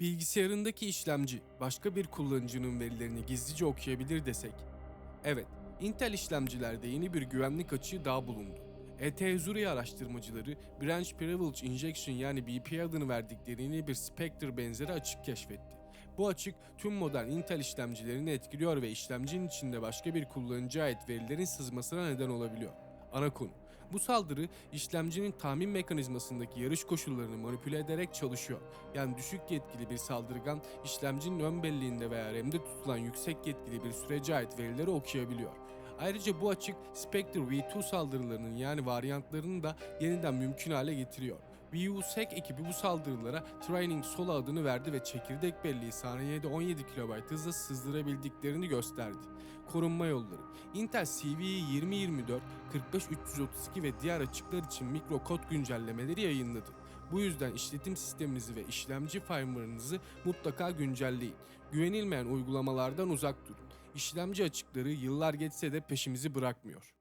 Bilgisayarındaki işlemci başka bir kullanıcının verilerini gizlice okuyabilir desek. Evet, Intel işlemcilerde yeni bir güvenlik açığı daha bulundu. ET Azure araştırmacıları Branch Privilege Injection yani BP adını verdikleri yeni bir Spectre benzeri açık keşfetti. Bu açık tüm modern Intel işlemcilerini etkiliyor ve işlemcinin içinde başka bir kullanıcıya ait verilerin sızmasına neden olabiliyor. Ana konu. Bu saldırı işlemcinin tahmin mekanizmasındaki yarış koşullarını manipüle ederek çalışıyor. Yani düşük yetkili bir saldırgan işlemcinin ön belleğinde veya RAM'de tutulan yüksek yetkili bir sürece ait verileri okuyabiliyor. Ayrıca bu açık Spectre V2 saldırılarının yani varyantlarını da yeniden mümkün hale getiriyor. VUSEC ekibi bu saldırılara Training Solo adını verdi ve çekirdek belleği saniyede 17 KB hızla sızdırabildiklerini gösterdi. Korunma yolları Intel CVE 2024, 45332 ve diğer açıklar için mikro kod güncellemeleri yayınladı. Bu yüzden işletim sisteminizi ve işlemci firmware'ınızı mutlaka güncelleyin. Güvenilmeyen uygulamalardan uzak durun. İşlemci açıkları yıllar geçse de peşimizi bırakmıyor.